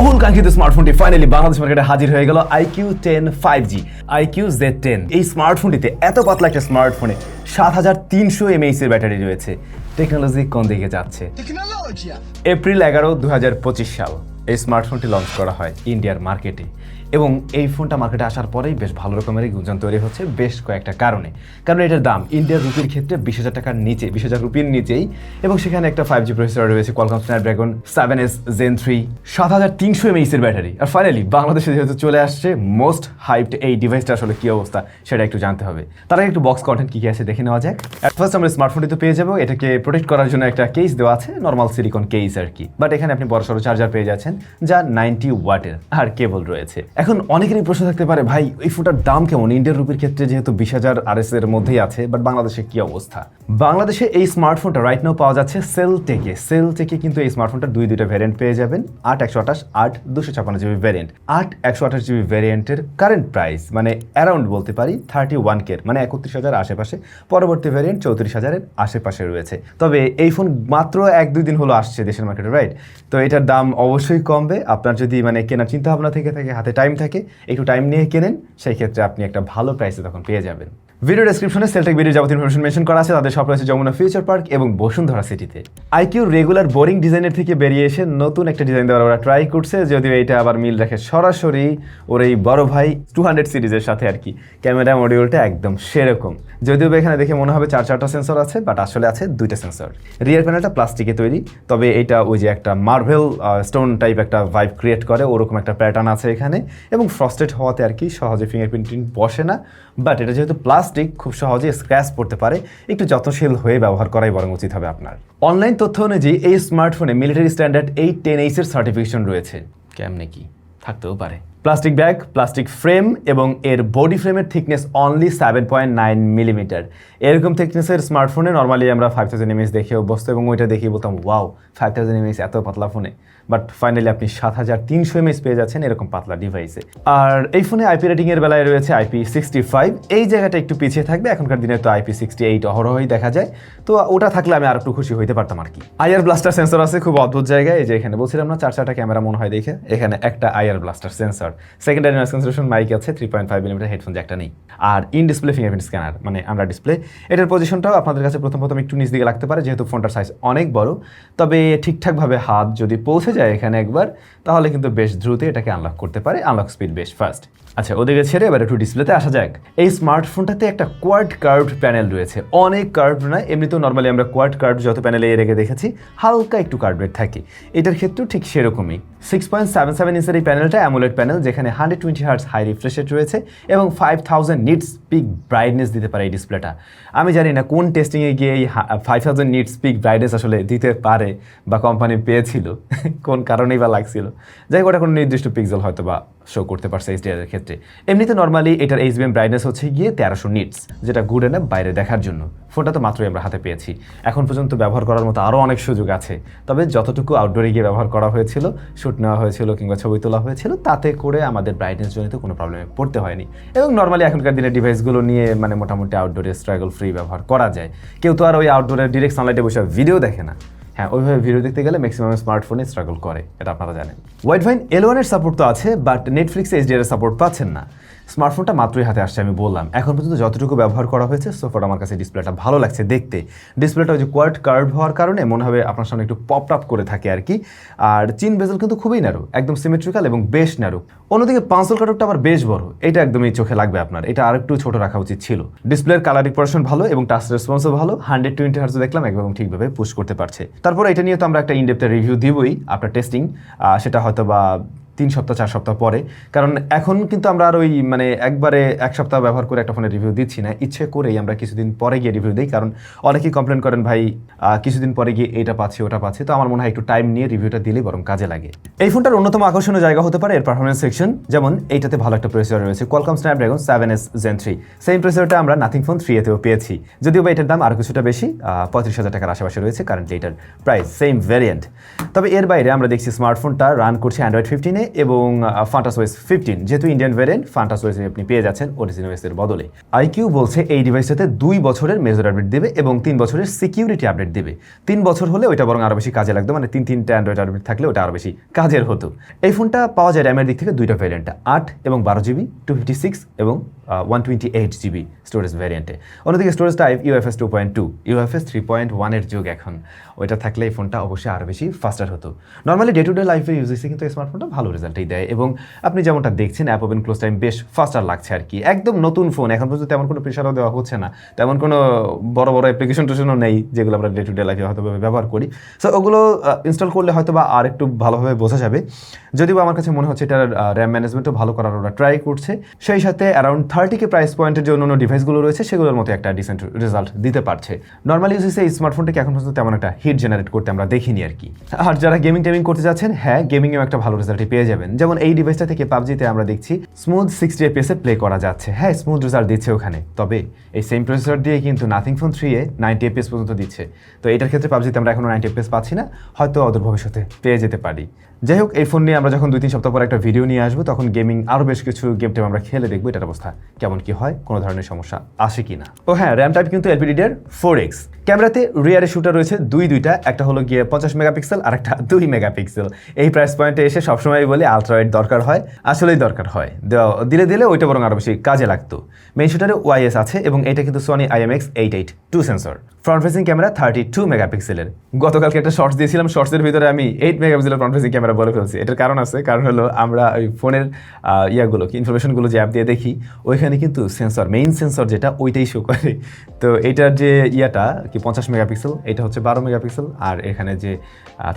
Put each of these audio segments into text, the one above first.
বহুল কাঙ্ক্ষিত স্মার্টফোনটি ফাইনালি বাংলাদেশ মার্কেটে হাজির হয়ে গেল iQOO ten five G iQOO Z ten এই স্মার্টফোনটিতে এত পাতলা একটা স্মার্টফোনে সাত হাজার তিনশো এমএইচ এর ব্যাটারি রয়েছে। টেকনোলজি কোন দিকে যাচ্ছে? এপ্রিল এগারো দু হাজার পঁচিশ সাল। এই স্মার্টফোনটি লঞ্চ করা হয় ইন্ডিয়ার মার্কেটে এবং এই ফোনটা মার্কেটে আসার পরেই বেশ ভালো রকমের গুঞ্জন তৈরি হচ্ছে বেশ কয়েকটা কারণে। কারণ এটার দাম ইন্ডিয়ার রুপির ক্ষেত্রে বিশ হাজার টাকার নিচে, বিশ হাজার রুপির নিচেই এবং সেখানে একটা ফাইভ জি প্রসেসর রয়েছে Qualcomm Snapdragon seven S gen three সাত হাজার তিনশো এমএইচ এর ব্যাটারি আর ফাইনালি বাংলাদেশে যেহেতু চলে আসছে মোস্ট হাইপড এই ডিভাইসটা আসলে কী অবস্থা সেটা একটু জানতে হবে। তার একটু বক্স কন্টেন্ট কি কি আছে দেখে নেওয়া যাক। ফার্স্ট আমরা স্মার্টফোনটি তো পেয়ে যাব, এটাকে প্রোটেক্ট করার জন্য একটা কেস দেওয়া আছে নর্মাল সিলিকন কেস আর কি। বাট এখানে আপনি বড় সড়ো চার্জার পেয়ে যাচ্ছেন, যা নাইনটি ওয়াটের আর কেবল রয়েছে। এখন অনেকেরই প্রশ্ন থাকতে পারে, ভাই, এই ফোনটার দাম কেমন? ইন্ডিয়ান রুপির ক্ষেত্রে যেহেতু বিশ হাজার আর এর মধ্যেই আছে বাট বাংলাদেশে কি অবস্থা? বাংলাদেশে এই স্মার্টফোনটা রাইট নাও পাওয়া যাচ্ছে সেল থেকে সেল থেকে কিন্তু এই স্মার্টফোনটা দুই দুইটা ভ্যারিয়েন্ট পেয়ে যাবেন, আট একশো আঠাশ, আট দুশো ছাপান্ন জিবি ভ্যারিয়েন্ট আট একশো আঠাশ জিবি ভ্যারিয়েন্টের কারেন্ট প্রাইস মানে অ্যারাউন্ড বলতে পারি থার্টি ওয়ান কের মানে একত্রিশ হাজার আশেপাশে। পরবর্তী ভ্যারিয়েন্ট চৌত্রিশ হাজারের আশেপাশে রয়েছে। তবে এই ফোন মাত্র এক দুই দিন হলো আসছে দেশের মার্কেটে রাইট তো এটার দাম অবশ্যই কমবে। আপনার যদি মানে কেনার চিন্তা ভাবনা থেকে থাকে, হাতে টাইম থাকে একটু টাইম নিয়ে কেনেন সেই ক্ষেত্রে আপনি একটা ভালো প্রাইসে তখন পেয়ে যাবেন। ভিডিও ডেসক্রিপশনে সেলটেক ভিডিও যাবতীয় ইনফরমেশন মেনশন করা আছে, তাদের সব রয়েছে যমুনা ফিউচার পার্ক এবং বসুন্ধরা সিটিতে আইকিউ রেগুলার বোরিং ডিজাইনের থেকে বেরিয়ে এসে নতুন একটা ডিজাইন দেওয়ার ওরা ট্রাই করছে, যদিও এটা আবার মিল রাখে সরাসরি ওর এই বড় ভাই টু হান্ড্রেড সিরিজের সাথে আর কি। ক্যামেরা মডিউলটা একদম সেরকম। যদিও এখানে দেখে মনে হবে চার চারটা সেন্সর আছে বাট আসলে আছে দুইটা সেন্সর রিয়ার প্যানেলটা প্লাস্টিকে তৈরি, তবে এটা ওই যে একটা মার্ভেল স্টোন টাইপ একটা ভাইব ক্রিয়েট করে, ওরকম একটা প্যাটার্ন আছে এখানে। এবং ফ্রস্টেড হওয়াতে আর কি সহজে ফিঙ্গারপ্রিন্টিং বসে না বাট এটা যেহেতু প্লাস্টিক খুব সহজে স্ক্র্যাচ পড়তে পারে। একটু যত্নশীল হয়ে ব্যবহার করাই বরং উচিত হবে আপনার। অনলাইন তথ্য অনুযায়ী এই স্মার্টফোনে মিলিটারি স্ট্যান্ডার্ড এইট টেন এইসের সার্টিফিকেশন রয়েছে। কেমনে কি? থাকতেও পারে। প্লাস্টিক ব্যাগ প্লাস্টিক ফ্রেম এবং এর বডি ফ্রেমের thickness only seven point nine millimetre এরকম থিকনেসের স্মার্টফোনে নর্মালি আমরা ফাইভ থাউজেন্ড এমএস দেখে অভ্যস্ত এবং ওইটা দেখে বলতাম ওয়াও ফাইভ থাউজেন্ড এমএস এত পাতলা ফোনে বাট ফাইনালি আপনি সাত হাজার তিনশো এমএস পেয়ে যাচ্ছেন এরকম পাতলা ডিভাইসে আর এই ফোনে আইপি রেটিং এর বেলায় রয়েছে আইপি সিক্সটি ফাইভ এই জায়গাটা একটু পিছিয়ে থাকবে, এখনকার দিনে তো আইপি সিক্সটি এইট অহরহই দেখা যায়। তো ওটা থাকলে আমি আর একটু খুশি হইতে পারতাম আর কি। আইআর ব্লাস্টার সেন্সর আছে, খুব অদ্ভুত জায়গায়। এই যে এখানে বলছিলাম না, চার চারটা ক্যামেরা মনে হয় দেখে। এখানে একটা IR blaster sensor secondary noise cancellation mic আছে three point five millimetre headphone একটা নেই। আর ইন ডিসপ্লে ফিঙ্গারপ্রিন্ট স্ক্যানার মানে আমরা ডিসপ্লে এটার পজিশনটাও আপনাদের কাছে প্রথম প্রথম একটু নিচ দিকে লাগতে পারে, যেহেতু ফোনটার সাইজ অনেক বড়। তবে ঠিকঠাকভাবে হাত যদি পৌঁছে যায় এখানে একবার, তাহলে কিন্তু বেশ দ্রুত এটাকে আনলক করতে পারে। আনলক স্পিড বেশ ফাস্ট আচ্ছা ওদেরকে ছেড়ে এবার একটু ডিসপ্লেতে আসা যাক। এই স্মার্টফোনটাতে একটা কোয়াড কার্ভড প্যানেল রয়েছে। অনেক কার্ভ না এমনিতেও নর্মালি আমরা কোয়াড কার্ভ যত প্যানেলে এর আগে দেখেছি, হালকা একটু কার্ভেড থাকে। এটার ক্ষেত্রেও ঠিক সেরকমই। সিক্স পয়েন্ট সেভেন সেভেন ইঞ্চের এই প্যানেলটা অ্যামুলেট প্যানেল যেখানে hundred twenty hertz high refresh rate রয়েছে এবং five thousand nits peak brightness দিতে পারে এই ডিসপ্লেটা আমি জানি না কোন টেস্টিংয়ে গিয়ে এই five thousand nits peak brightness আসলে দিতে পারে বা কোম্পানি পেয়েছিল, কোন কারণেই বা লাগছিল। যাই হোক, ওটা কোনো নির্দিষ্ট পিক্সেল হয়তো বা শো করতে পারছে এইচডিআর ক্ষেত্রে। এমনিতে। নর্মালি এটার এইচবিএম ব্রাইটনেস হচ্ছে গিয়ে তেরোশো নিটস যেটা গুড এনে বাইরে দেখার জন্য। ফোনটা তো মাত্রই আমরা হাতে পেয়েছি। এখন পর্যন্ত ব্যবহার করার মতো আরও অনেক সুযোগ আছে। তবে যতটুকু আউটডোরে গিয়ে ব্যবহার করা হয়েছিল শ্যুট নেওয়া হয়েছিল কিংবা ছবি তোলা হয়েছিল, তাতে করে আমাদের ব্রাইটনেস জনিত কোনো প্রবলেমে পড়তে হয়নি। এবং নর্মালি এখনকার দিনে ডিভাইসগুলো নিয়ে মানে মোটামুটি আউটডোরে স্ট্রাগল ফ্রি ব্যবহার করা যায়। কেউ তো আর ওই আউটডোরে ডিরেক্ট সানলাইটে বসে ভিডিও দেখে না। হ্যাঁ ওইভাবে ভিডিও দেখতে গেলে ম্যাক্সিমাম স্মার্টফোনে স্ট্রাগল করে, এটা আপনারা জানেন। ওয়াইড ভাইন এল ওয়ানের সাপোর্ট তো আছে বাট নেটফ্লিক্সে এইচডিআর সাপোর্ট পাচ্ছেন না। স্মার্টফোনটা মাত্রই হাতে আসছে, আমি বললাম। এখন পর্যন্ত যতটুকু ব্যবহার করা হয়েছে সোফাটা আমার কাছে ডিসপ্লেটা ভালো লাগছে দেখতে। ডিসপ্লেটা ওই যে কোয়ার্ড কার্ভ হওয়ার কারণে মনে হবে আপনার সামনে একটু পপ আপ করে থাকে আর কি। আর চিন বেজল কিন্তু খুবই ন্যারো একদম সিমেট্রিক্যাল এবং বেশ ন্যারো অন্যদিকে পাঁচল কাটকটা আবার বেশ বড়, এটা একদমই চোখে লাগবে আপনার, এটা আরেকটু ছোট রাখা উচিত ছিল। ডিসপ্লের কালার রিপোর্শন ভালো এবং টাচ রেসপন্সও ভালো হান্ড্রেড টোয়েন্টি হার্স দেখলাম, একদম ঠিকভাবে পুশ করতে পারছে। তারপর এটা নিয়ে তো আমরা একটা ইনডেপ্থের রিভিউ দিবই, আপনার টেস্টিং সেটা হয়তো বা তিন সপ্তাহ, চার সপ্তাহ পরে। কারণ এখন কিন্তু আমরা আর ওই মানে একবারে এক সপ্তাহ ব্যবহার করে একটা ফোনের রিভিউ দিচ্ছি না। ইচ্ছে করেই আমরা কিছুদিন পরে গিয়ে রিভিউ দিই। কারণ অনেকেই কমপ্লেন করেন, ভাই কিছুদিন পরে গিয়ে এটা পাচ্ছি, ওটা পাচ্ছি। তো আমার মনে হয় একটু টাইম নিয়ে রিভিউটা দিলেই বরং কাজে লাগে। এই ফোনটার অন্যতম আকর্ষণীয় জায়গা হতে পারে এর পারফরমেন্স সেকশন যেমন এইটাতে ভালো একটা প্রসেসর রয়েছে Qualcomm Snapdragon seven S gen three same প্রসেসরটা আমরা নাথিং ফোন থ্রি এতেও পেয়েছি। যদিও বা এটার দাম আরও কিছুটা বেশি পঁয়ত্রিশ হাজার টাকার আশেপাশে রয়েছে কারেন্টলি এটার প্রাইস সেম ভ্যারিয়েন্ট তবে এর বাইরে আমরা দেখছি স্মার্টফোনটা রান করছে অ্যান্ড্রয়েড ফিফটিনে এবং ফান্টাস ওয়েস ফিফটিন যেহেতু ইন্ডিয়ান ভ্যারিয়েন্ট ফান্টাস ওয়েস আপনি পেয়ে যাচ্ছেন অরিজিনাল ওয়েসের বদলে। আইকিউ বলছে এই ডিভাইসটাতে দুই বছরের মেজর আপডেট দেবে এবং তিন বছরের সিকিউরিটি আপডেট দেবে। তিন বছর হলে ওইটা বরং আরও বেশি কাজে লাগতো মানে তিন, তিনটা অ্যান্ড্রয়েড আপডেট থাকলে ওটা আরও বেশি কাজের হতো। এই ফোনটা পাওয়া যায় র্যামের দিক থেকে দুইটা ভ্যারিয়েন্টে আট এবং বারো জিবি টু ফিফটি সিক্স এবং one twenty eight GB storage ভ্যারিয়েন্টে অন্যদিকে storage type UFS two point two UFS three point ওয়ানের যুগ এখন। ওইটা থাকলে এই ফোনটা অবশ্যই আরও বেশি ফাস্টার হতো। নর্মালি ডে টু ডে লাইফে ইউজেসে কিন্তু এই স্মার্টফোনটা ভালো রেজাল্টই দেয়। এবং আপনি যেমনটা দেখছেন অ্যাপ ওপেন ক্লোজ টাইম বেশ ফাস্টার লাগছে আর কি। একদম নতুন ফোন এখন পর্যন্ত তেমন কোনো প্রেশারও দেওয়া হচ্ছে না। তেমন কোনো বড় বড় অ্যাপ্লিকেশন টেশনও নেই, যেগুলো আমরা ডে টু ডে লাইফে হয়তো ব্যবহার করি। সো ওগুলো ইনস্টল করলে হয়তো বা আর একটু ভালোভাবে বোঝা যাবে। যদিও আমার কাছে মনে হচ্ছে এটার র্যাম ম্যানেজমেন্টও ভালো করার ওরা ট্রাই করছে। সেই সাথে অ্যারাউন্ড থার্টি কে প্রাইস পয়েন্টের যে অন্য ডিভাইসগুলো রয়েছে, সেগুলোর মতো একটা ডিসেন্ট রেজাল্ট দিতে পারছে। নর্মালি ইউজেসে এই স্মার্টফোনটাকে এখন পর্যন্ত তেমন একটা হিট জেনারেট করতে আমরা দেখিনি আর কি। আর যারা গেমিং টেমিং করতে যাচ্ছেন হ্যাঁ গেমিংয়েও একটা ভালো রেজাল্টই পেয়ে যাবেন। যেমন এই ডিভাইসটা থেকে পাবজিতে আমরা দেখছি স্মুথ সিক্সটি এপিএসে প্লে করা যাচ্ছে। হ্যাঁ স্মুথ রেজাল্ট দিচ্ছে ওখানে। তবে এই সেম প্রসেসর দিয়ে কিন্তু Nothing phone three A ninety FPS পর্যন্ত দিচ্ছে। তো এটার ক্ষেত্রে পাবজিতে আমরা এখনও নাইনটি এপিএস পাচ্ছি না। হয়তো অদূর ভবিষ্যতে পেয়ে যেতে পারি। যাই হোক, এই ফোন নিয়ে আমরা যখন দুই তিন সপ্তাহ পর একটা ভিডিও নিয়ে আসব, তখন গেমিং আরও বেশ কিছু গেম টেম আমরা খেলে দেখব এটার অবস্থা কেমন কি হয়, কোনো ধরনের সমস্যা আসে কি না ও হ্যাঁ র্যাম টাইপ কিন্তু এলপিডিডের ফোর এক্স ক্যামেরাতে রিয়ারে শুটার রয়েছে দুই দুইটা একটা হলো গিয়ে পঞ্চাশ মেগাপিক্সেল আর একটা দুই মেগাপিক্সেল এই প্রাইস পয়েন্টে এসে সবসময় বলে আলট্রাওয়েড দরকার হয়, আসলেই দরকার হয়। দিলে দিলে ওইটা বরং আরও বেশি কাজে লাগতো। মেইন শুটারে ওয়াইএস আছে এবং এটা কিন্তু Sony IMX eight eight two sensor front facing camera thirty two মেগাপিক্সেলের গতকালকে একটা শর্টস দিয়েছিলাম শর্টসের ভিতরে আমি এইট মেগাপিক্সেলের ফ্রন্ট ফেসিং ক্যামেরা বলে ফেলছি। এটার কারণ আছে, কারণ হলো আমরা ওই ফোনের ইয়াগুলো কি ইনফরমেশনগুলো যে অ্যাপ দিয়ে দেখি, ওইখানে কিন্তু সেন্সর মেইন সেন্সর যেটা, ওইটাই শো করে। তো এটার যে ইয়াটা, কি পঞ্চাশ মেগাপিক্সেল এটা হচ্ছে বারো মেগাপিক্সেল আর এখানে যে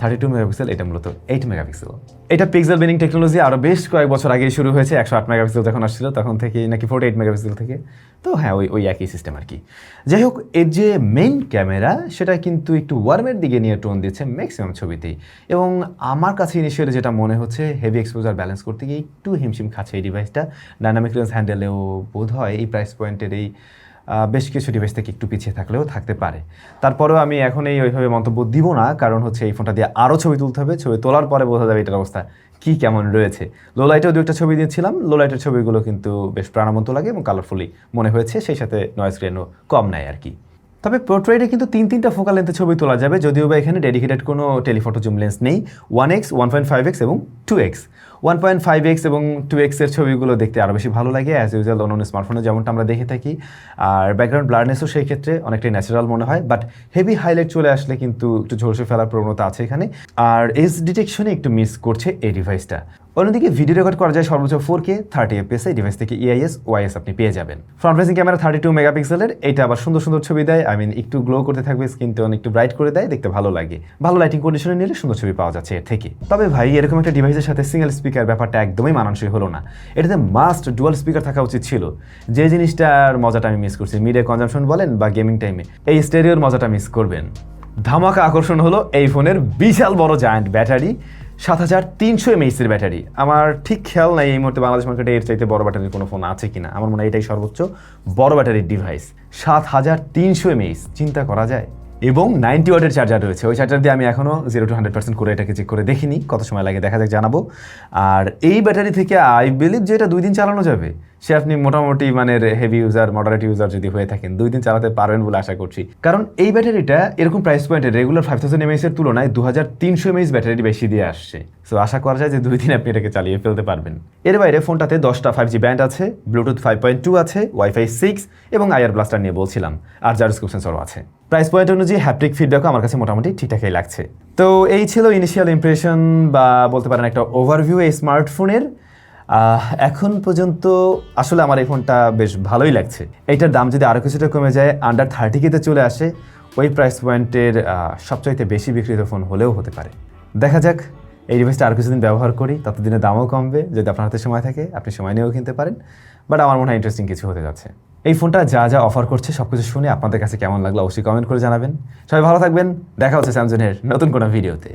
থার্টি টু মেগাপিক্সেল এটা মূলত এইট মেগাপিক্সেল এটা পিক্সেল বেনিং টেকনোলজি আরও বেশ কয়েক বছর আগেই শুরু হয়েছে, একশো আট মেগাপিক্সেল যখন আসছিল, তখন থেকে নাকি ফোর্টি এইট মেগাপিক্সেল থেকে। তো হ্যাঁ ওই ওই একই সিস্টেম আর কি। যাই হোক, এর যে মেইন ক্যামেরা সেটা কিন্তু একটু ওয়ার্মের দিকে নিয়ে টোন দিচ্ছে ম্যাক্সিমাম ছবিতেই। এবং আমার কাছে ইনিশিয়ালি যেটা মনে হচ্ছে হেভি এক্সপোজার ব্যালেন্স করতে গিয়ে একটু হিমশিম খাচ্ছে এই ডিভাইসটা ডাইনামিক রেঞ্জ হ্যান্ডেলেও বোধ হয় এই প্রাইস পয়েন্টের এই বেশ কিছু ডিভাইস থেকে একটু পিছিয়ে থাকলেও থাকতে পারে। তারপরেও আমি এখন এই ওইভাবে মন্তব্য দিব না, কারণ হচ্ছে এই ফোনটা দিয়ে আরও ছবি তুলতে হবে। ছবি তোলার পরে বোঝা যাবে এটার অবস্থা কি কেমন রয়েছে? লো লাইটেও দু একটা ছবি দিয়েছিলাম। লো লাইটের ছবিগুলো কিন্তু বেশ প্রাণবন্ত লাগে এবং কালারফুলি মনে হয়েছে। সেই সাথে নয়েস গ্রেনও কম নেয় আর কি। তবে পোর্ট্রেটে কিন্তু তিন, তিনটা ফোকাল লেন্থে ছবি তোলা যাবে, যদিও বা এখানে ডেডিকেটেড কোনো টেলিফটো জুম লেন্স নেই। One x one point five x এবং two x one point five x এবং টু এক্সের ছবিগুলো দেখতে আরও বেশি ভালো লাগে অ্যাজ ইউজুয়াল অন্য অন্য স্মার্টফোনে যেমনটা আমরা দেখে থাকি। আর ব্যাকগ্রাউন্ড ব্লারনেসও সেই ক্ষেত্রে অনেকটাই ন্যাচারাল মনে হয় বাট হেভি হাইলাইট চলে আসলে কিন্তু একটু ঝলসে ফেলার প্রবণতা আছে এখানে। আর এজ ডিটেকশনে একটু মিস করছে এই ডিভাইসটা অন্যদিকে ভিডিও রেকর্ড করা যায় সর্বোচ্চ ফোর কে থার্টি এফপিএস এই ডিভাইস থেকে E ইআইএস ওয়াইএস আপনি পেয়ে যাবেন। Front facing camera thirty two মেগাপিক্সেলের এটা আবার সুন্দর সুন্দর ছবি দেয়। আই মিন একটু গ্লো করতে থাকবে স্ক্রিন টোন একটু ব্রাইট করে দেয়, দেখতে ভালো লাগে। ভালো লাইটিং কন্ডিশনে নিলে সুন্দর ছবি পাওয়া যাচ্ছে এর থেকে। তবে ভাই, এরকম একটা ডিভাইসের সাথে সিঙ্গেল স্পিকার ব্যাপারটা একদমই মানানসই হলো না। এটাতে মাস্ট ডুয়াল স্পিকার থাকা উচিত ছিল। যে জিনিসটার মজাটা আমি মিস করছি মিডিয়া কনজামশন বলেন বা গেমিং টাইমে এই স্টেরিওর মজাটা মিস করবেন। ধামাকা আকর্ষণ হলো এই ফোনের বিশাল বড় জায়ান্ট ব্যাটারি সাত হাজার তিনশো এমএইচের ব্যাটারি। আমার ঠিক খেয়াল নাই এই মুহূর্তে বাংলাদেশ মার্কেটে এর চাইতে বড় ব্যাটারির কোনো ফোন আছে কিনা। আমার মনে হয় এটাই সর্বোচ্চ বড় ব্যাটারির ডিভাইস সাত হাজার তিনশো এমএইচ চিন্তা করা যায়? এবং নাইনটি ওয়াটের চার্জার রয়েছে। ওই চার্জার দিয়ে আমি এখনও জিরো টু হান্ড্রেড পার্সেন্ট করে এটাকে চেক করে দেখিনি। কত সময় লাগে দেখা যাক জানাব। আর এই ব্যাটারি থেকে আই বিলিভ যে এটা দুই দিন চালানো যাবে, সে আপনি মোটামুটি মানে হেভি ইউজার মডারেট ইউজার যদি হয়ে থাকেন, দুই দিন চালাতে পারবেন বলে আশা করছি। কারণ এই ব্যাটারিটা এরকম প্রাইস পয়েন্টে রেগুলার ফাইভ থাউজেন্ড এমএস এর তুলনায় দু হাজার তিনশো এমএইচ ব্যাটারি বেশি দিয়ে আসছে। সো আশা করা যায় যে দুই দিন আপনি এটাকে চালিয়ে ফেলতে পারবেন। এর বাইরে ফোনটাতে দশটা ফাইভ জি ব্যান্ড আছে ব্লুটুথ ফাইভ পয়েন্ট টু আছে ওয়াইফাই সিক্স এবং আইআর ব্লাস্টার নিয়ে বলছিলাম। আর জারোস্কোপ সেন্সরও আছে। প্রাইস পয়েন্ট অনুযায়ী হ্যাপটিক ফিডব্যাকও আমার কাছে মোটামুটি ঠিকঠাকই লাগছে। তো এই ছিল ইনিশিয়াল ইমপ্রেশন বা বলতে পারেন একটা ওভারভিউ এই স্মার্টফোনের এখন পর্যন্ত আসলে আমার এই ফোনটা বেশ ভালোই লাগছে। এইটার দাম যদি আরও কিছুটা কমে যায় আন্ডার থার্টি কেতে চলে আসে, ওই প্রাইস পয়েন্টের সবচাইতে বেশি বিক্রিত ফোন হলেও হতে পারে। দেখা যাক, এই ডিভাইসটা আর কিছুদিন ব্যবহার করি, ততদিনে দামও কমবে। যদি আপনার হাতে সময় থাকে, আপনি সময় নিয়েও কিনতে পারেন। বাট আমার মনে হয় ইন্টারেস্টিং কিছু হতে যাচ্ছে। এই ফোনটা যা যা অফার করছে সব কিছু শুনে আপনাদের কাছে কেমন লাগল অবশ্যই কমেন্ট করে জানাবেন। সবাই ভালো থাকবেন, দেখা হচ্ছে স্যামসংয়ের নতুন কোনো ভিডিওতে।